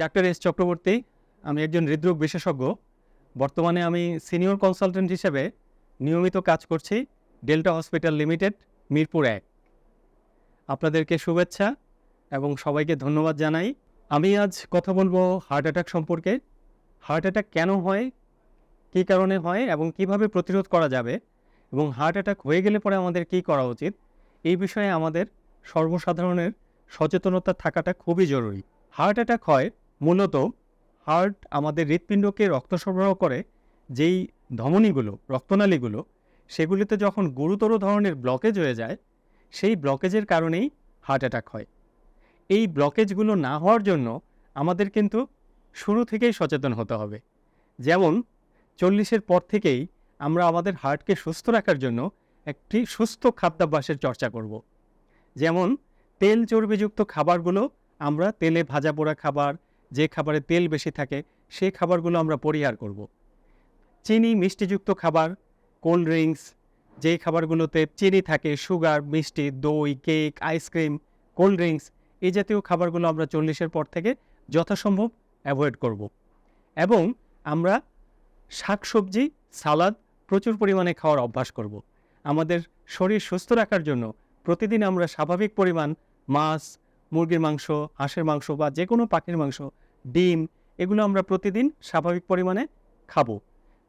Doctor S Chakraborty, আমি একজন হৃদরোগ বিশেষজ্ঞ। বর্তমানে আমি সিনিয়র কনসালটেন্ট হিসেবে নিয়মিত কাজ করছি ডেল্টা হসপিটাল লিমিটেড, মিরপুর এক। আপনাদেরকে শুভেচ্ছা এবং সবাইকে ধন্যবাদ জানাই। আমি আজ কথা বলব হার্ট অ্যাটাক সম্পর্কে। হার্ট অ্যাটাক কেন হয়, কী কারণে হয় এবং কীভাবে প্রতিরোধ করা যাবে এবং হার্ট অ্যাটাক হয়ে গেলে পরে আমাদের কী করা উচিত, এই বিষয়ে আমাদের সর্বসাধারণের সচেতনতা থাকাটা খুবই জরুরি। হার্ট অ্যাটাক হয় মূলত হার্ট আমাদের হৃৎপিণ্ডকে রক্ত সরবরাহ করে, যেই ধমনীগুলো, রক্তনালীগুলো, সেগুলিতে যখন গুরুতর ধরনের ব্লকেজ হয়ে যায়, সেই ব্লকেজের কারণেই হার্ট অ্যাটাক হয়। এই ব্লকেজগুলো না হওয়ার জন্য আমাদের কিন্তু শুরু থেকেই সচেতন হতে হবে। যেমন চল্লিশের পর থেকেই আমরা আমাদের হার্টকে সুস্থ রাখার জন্য একটি সুস্থ খাদ্যাভ্যাসের চর্চা করব। যেমন তেল চর্বিযুক্ত খাবারগুলো আমরা তেলে ভাজা পোড়া খাবার যে খাবারে তেল বেশি থাকে সেই খাবারগুলো আমরা পরিহার করব। চিনি মিষ্টিযুক্ত খাবার, কোল্ড ড্রিঙ্কস যেই খাবারগুলোতে চিনি থাকে, সুগার, মিষ্টি, দই, কেক, আইসক্রিম, কোল্ড ড্রিঙ্কস এই জাতীয় খাবারগুলো আমরা চল্লিশের পর থেকে যথাসম্ভব অ্যাভয়েড করব। এবং আমরা শাকসবজি, সালাদ প্রচুর পরিমাণে খাওয়ার অভ্যাস করব। আমাদের শরীর সুস্থ রাখার জন্য প্রতিদিন আমরা স্বাভাবিক পরিমাণ মাছ মুরগির মাংস, হাঁসের মাংস বা যে কোনো পাখির মাংস, ডিম, এগুলো আমরা প্রতিদিন স্বাভাবিক পরিমাণে খাব।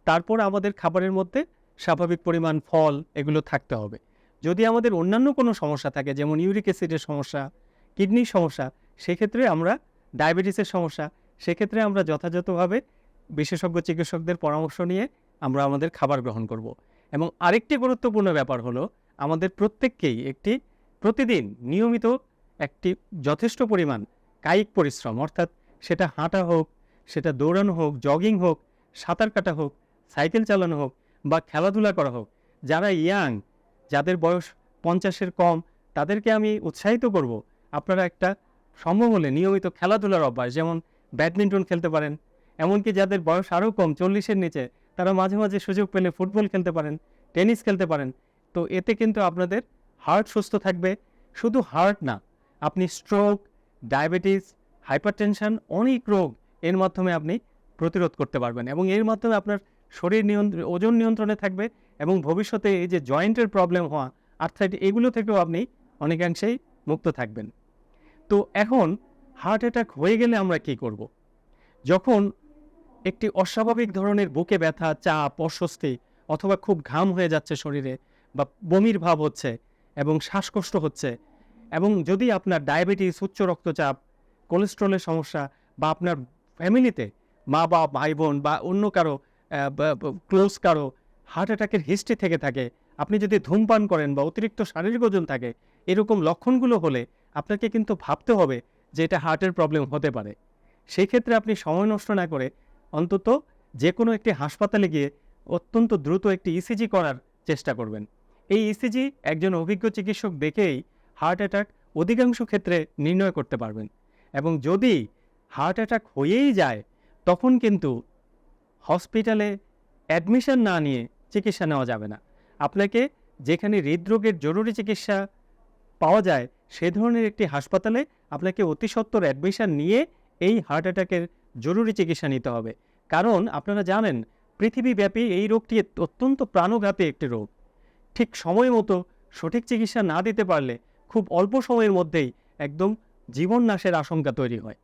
তারপর আমাদের খাবারের মধ্যে স্বাভাবিক পরিমাণ ফল এগুলো থাকতে হবে। যদি আমাদের অন্যান্য কোনো সমস্যা থাকে, যেমন ইউরিক অ্যাসিডের সমস্যা, কিডনির সমস্যা, সেক্ষেত্রে আমরা ডায়াবেটিসের সমস্যা, সেক্ষেত্রে আমরা যথাযথভাবে বিশেষজ্ঞ চিকিৎসকদের পরামর্শ নিয়ে আমরা আমাদের খাবার গ্রহণ করব। এবং আরেকটি গুরুত্বপূর্ণ ব্যাপার হলো, আমাদের প্রত্যেককেই একটি প্রতিদিন নিয়মিত একটি যথেষ্ট পরিমাণ কায়িক পরিশ্রম, অর্থাৎ সেটা হাঁটা হোক, সেটা দৌড়ানো হোক, জগিং হোক, সাঁতার কাটা হোক, সাইকেল চালানো হোক বা খেলাধুলা করা হোক, যারা ইয়াং, যাদের বয়স পঞ্চাশের কম, তাদেরকে আমি উৎসাহিত করব। আপনারা একটা সম্ভব হলে নিয়মিত খেলাধুলার অভ্যাস, যেমন ব্যাডমিন্টন খেলতে পারেন, এমনকি যাদের বয়স আরও কম, চল্লিশের নিচে, তারা মাঝে মাঝে সুযোগ পেলে ফুটবল খেলতে পারেন, টেনিস খেলতে পারেন। তো এতে কিন্তু আপনাদের হার্ট সুস্থ থাকবে। শুধু হার্ট না আপনি স্ট্রোক ডায়াবেটিস হাইপারটেনশন অনেক রোগ এর মাধ্যমে আপনি প্রতিরোধ করতে পারবেন এবং এর মাধ্যমে আপনার শরীর নিয়ন্ত্রণ ওজন নিয়ন্ত্রণে থাকবে এবং ভবিষ্যতে এই যে জয়েন্টের প্রবলেম হওয়া আর্থাইট এগুলো থেকেও আপনি অনেকাংশেই মুক্ত থাকবেন তো এখন হার্ট অ্যাটাক হয়ে গেলে আমরা কি করব। যখন একটি অস্বাভাবিক ধরনের বুকে ব্যথা, চাপ, অস্বস্তি অথবা খুব ঘাম হয়ে যাচ্ছে শরীরে বা বমির ভাব হচ্ছে এবং শ্বাসকষ্ট হচ্ছে এবং যদি আপনার ডায়াবেটিস, উচ্চ রক্তচাপ, কোলেস্ট্রলের সমস্যা বা আপনার ফ্যামিলিতে মা বা ভাই বোন বা অন্য কারও ক্লোজ কারও হার্ট অ্যাটাকের হিস্ট্রি থেকে থাকে, আপনি যদি ধূমপান করেন বা অতিরিক্ত শারীরিক ওজন থাকে, এরকম লক্ষণগুলো হলে আপনাকে কিন্তু ভাবতে হবে যে এটা হার্টের প্রবলেম হতে পারে। সেই ক্ষেত্রে আপনি সময় নষ্ট না করে অন্তত যে কোনো একটি হাসপাতালে গিয়ে অত্যন্ত দ্রুত একটি ইসিজি করার চেষ্টা করবেন। এই ইসিজি একজন অভিজ্ঞ চিকিৎসক দেখেই হার্ট অ্যাটাক অধিকাংশ ক্ষেত্রে নির্ণয় করতে পারবেন। এবং যদি হার্ট অ্যাটাক হয়েই যায়, তখন কিন্তু হসপিটালে অ্যাডমিশন না নিয়ে চিকিৎসা নেওয়া যাবে না। আপনাকে যেখানে হৃদরোগের জরুরি চিকিৎসা পাওয়া যায়, সে ধরনের একটি হাসপাতালে আপনাকে অতি সত্বর অ্যাডমিশন নিয়ে এই হার্ট অ্যাটাকের জরুরি চিকিৎসা নিতে হবে। কারণ আপনারা জানেন, পৃথিবীব্যাপী এই রোগটি অত্যন্ত প্রাণঘাতী একটি রোগ। ঠিক সময় মতো সঠিক চিকিৎসা না দিতে পারলে খুব অল্প সময়ের মধ্যেই একদম জীবন নাশের আশঙ্কা তৈরি হয়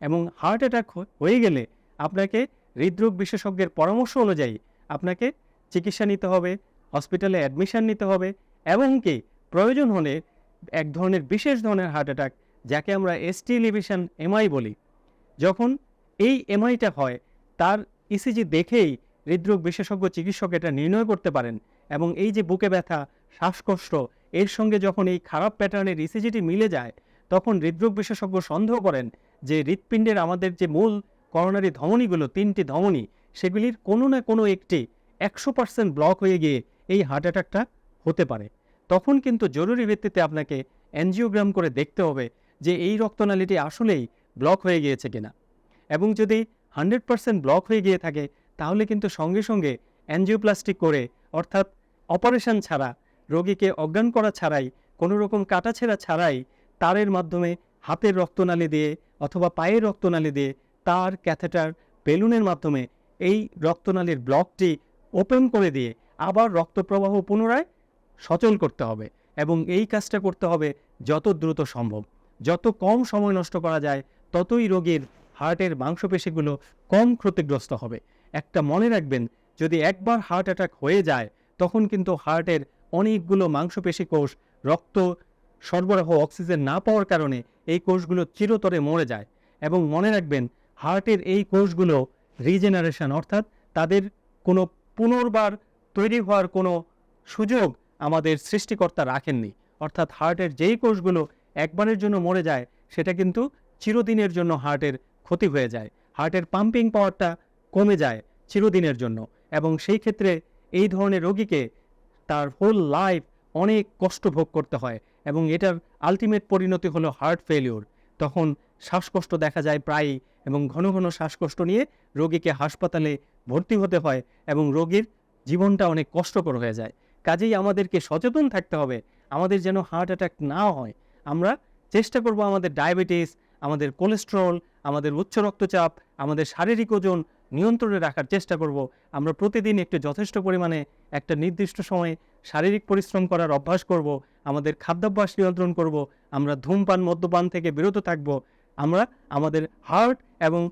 এবং হার্ট অ্যাটাক হয়ে গেলে আপনাকে হৃদরোগ বিশেষজ্ঞের পরামর্শ অনুযায়ী আপনাকে চিকিৎসা নিতে হবে হসপিটালে অ্যাডমিশন নিতে হবে এমনকি প্রয়োজন হলে এক ধরনের বিশেষ ধরনের হার্ট অ্যাটাক যাকে আমরা এসটি লিভিশন এমআই বলি। যখন এই এমআইটা হয়, তার ইসিজি দেখেই হৃদরোগ বিশেষজ্ঞ চিকিৎসক এটা নির্ণয় করতে পারেন এবং এই যে বুকে ব্যথা, শ্বাসকষ্ট এর সঙ্গে যখন এই খারাপ প্যাটার্নের ইসিজিটি মিলে যায়, তখন হৃদরোগ বিশেষজ্ঞ সন্দেহ করেন যে হৃৎপিণ্ডের আমাদের যে মূল করোনারি ধমনীগুলো, তিনটি ধমনী, সেগুলির কোনো না কোনো একটি একশো পার্সেন্ট ব্লক হয়ে গিয়ে এই হার্ট অ্যাটাকটা হতে পারে। তখন কিন্তু জরুরি ভিত্তিতে আপনাকে অ্যানজিওগ্রাম করে দেখতে হবে যে এই রক্তনালীটি আসলেই ব্লক হয়ে গিয়েছে কিনা। এবং যদি হান্ড্রেড পার্সেন্ট ব্লক হয়ে গিয়ে থাকে, তাহলে কিন্তু সঙ্গে সঙ্গে অ্যানজিওপ্লাস্টিক করে, অর্থাৎ অপারেশন ছাড়া রোগীকে অজ্ঞান করা ছাড়াই কোনো রকম কাটাছেঁড়া ছাড়াই তারের মাধ্যমে হাতের রক্তনালী দিয়ে অথবা পায়ের রক্তনালী দিয়ে তার ক্যাথেটার বেলুনের মাধ্যমে এই রক্তনালীর ব্লকটি ওপেন করে দিয়ে আবার রক্ত প্রবাহ পুনরায় সচল করতে হবে এবং এই কাজটা করতে হবে যত দ্রুত সম্ভব। যত কম সময় নষ্ট করা যায়, ততই রোগীর হার্টের মাংসপেশিগুলো কম ক্ষতিগ্রস্ত হবে। একটা মনে রাখবেন, যদি একবার হার্ট অ্যাটাক হয়ে যায়, তখন কিন্তু হার্টের অনেকগুলো মাংসপেশি কোষ রক্ত সরবরাহ অক্সিজেন না পাওয়ার কারণে এই কোষগুলো চিরতরে মরে যায় এবং মনে রাখবেন, হার্টের এই কোষগুলো রিজেনারেশন, অর্থাৎ তাদের কোনো পুনর্বার তৈরি হওয়ার কোনো সুযোগ আমাদের সৃষ্টিকর্তা রাখেননি। অর্থাৎ হার্টের যেই কোষগুলো একবারের জন্য মরে যায়, সেটা কিন্তু চিরদিনের জন্য হার্টের ক্ষতি হয়ে যায়। হার্টের পাম্পিং পাওয়ারটা কমে যায় চিরদিনের জন্য এবং সেই ক্ষেত্রে এই ধরনের রোগীকে তার হোল লাইফ অনেক কষ্ট ভোগ করতে হয় এবং এটার আলটিমেট পরিণতি হলো হার্ট ফেলিওর তখন শ্বাসকষ্ট দেখা যায় প্রায়ই এবং ঘন ঘন শ্বাসকষ্ট নিয়ে রোগীকে হাসপাতালে ভর্তি হতে হয় এবং রোগীর জীবনটা অনেক কষ্টকর হয়ে যায়। কাজেই আমাদেরকে সচেতন থাকতে হবে, আমাদের যেন হার্ট অ্যাটাক না হয়। আমরা চেষ্টা করব আমাদের ডায়াবেটিস আমাদের কোলেস্ট্রল আমাদের উচ্চ রক্তচাপ, আমাদের শারীরিক ওজন নিয়ন্ত্রণে রাখার চেষ্টা করব। আমরা প্রতিদিন একটু যথেষ্ট পরিমাণে একটা নির্দিষ্ট সময়ে শারীরিক পরিশ্রম করার অভ্যাস করব, আমাদের খাদ্যাভ্যাস নিয়ন্ত্রণ করব, আমরা ধূমপান, মদ্যপান থেকে বিরত থাকব, আমরা আমাদের হার্ট এবং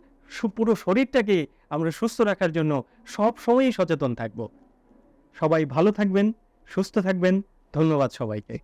পুরো শরীরটাকে আমরা সুস্থ রাখার জন্য সব সময়ই সচেতন থাকব। সবাই ভালো থাকবেন, সুস্থ থাকবেন, ধন্যবাদ সবাইকে।